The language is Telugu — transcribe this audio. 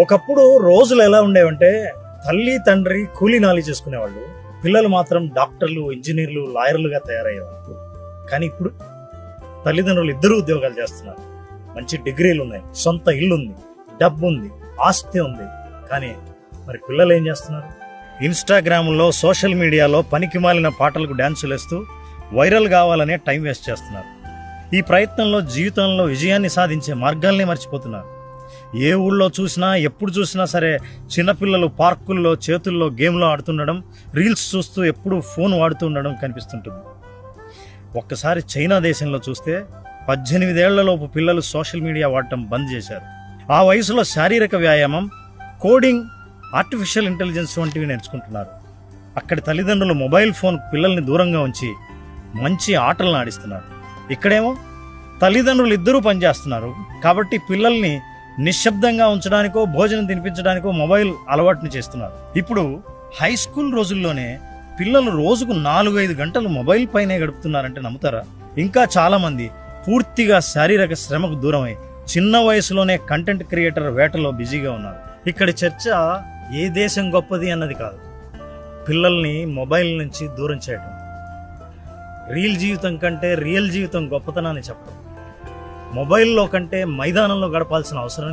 ఒకప్పుడు రోజులు ఎలా ఉండేవంటే తల్లి తండ్రి కూలీ నాలి చేసుకునేవాళ్ళు. పిల్లలు మాత్రం డాక్టర్లు ఇంజనీర్లు లాయర్లుగా తయారయ్యేవాళ్ళు. కానీ ఇప్పుడు తల్లిదండ్రులు ఇద్దరు ఉద్యోగాలు చేస్తున్నారు. మంచి డిగ్రీలు ఉన్నాయి. సొంత ఇల్లు ఉంది డబ్బు ఉంది ఆస్తి ఉంది. కానీ మరి పిల్లలు ఏం చేస్తున్నారు? ఇన్స్టాగ్రామ్లో సోషల్ మీడియాలో పనికి మాలిన పాటలకు డ్యాన్సులు వేస్తూ వైరల్ కావాలనే టైం వేస్ట్ చేస్తున్నారు. ఈ ప్రయత్నంలో జీవితంలో విజయాన్ని సాధించే మార్గాల్ని మర్చిపోతున్నారు. ఏ ఊళ్ళో చూసినా ఎప్పుడు చూసినా సరే చిన్నపిల్లలు పార్కుల్లో చేతుల్లో గేమ్లో ఆడుతుండడం రీల్స్ చూస్తూ ఎప్పుడూ ఫోన్ వాడుతూ ఉండడం కనిపిస్తుంటుంది. ఒక్కసారి చైనా దేశంలో చూస్తే పద్దెనిమిదేళ్ళలోపు పిల్లలు సోషల్ మీడియా వాడటం బంద్ చేశారు. ఆ వయసులో శారీరక వ్యాయామం కోడింగ్ ఆర్టిఫిషియల్ ఇంటెలిజెన్స్ వంటివి నేర్చుకుంటున్నారు. అక్కడి తల్లిదండ్రులు మొబైల్ ఫోన్ పిల్లల్ని దూరంగా ఉంచి మంచి ఆటలను ఆడిస్తున్నారు. ఇక్కడేమో తల్లిదండ్రులు ఇద్దరూ పనిచేస్తున్నారు. కాబట్టి పిల్లల్ని నిశ్శబ్దంగా ఉంచడానికో భోజనం తినిపించడానికో మొబైల్ అలవాటుని చేస్తున్నారు. ఇప్పుడు హై స్కూల్ రోజుల్లోనే పిల్లలు రోజుకు నాలుగు ఐదు గంటలు మొబైల్ పైనే గడుపుతున్నారంటే నమ్ముతారా? ఇంకా చాలామంది పూర్తిగా శారీరక శ్రమకు దూరమై చిన్న వయసులోనే కంటెంట్ క్రియేటర్ వేటలో బిజీగా ఉన్నారు. ఇక్కడ చర్చ ఏ దేశం గొప్పది అన్నది కాదు. పిల్లల్ని మొబైల్ నుంచి దూరం చేయడం రీల్ జీవితం కంటే రియల్ జీవితం గొప్పతనాన్ని చెప్పడం మొబైల్లో కంటే మైదానంలో గడపాల్సిన అవసరం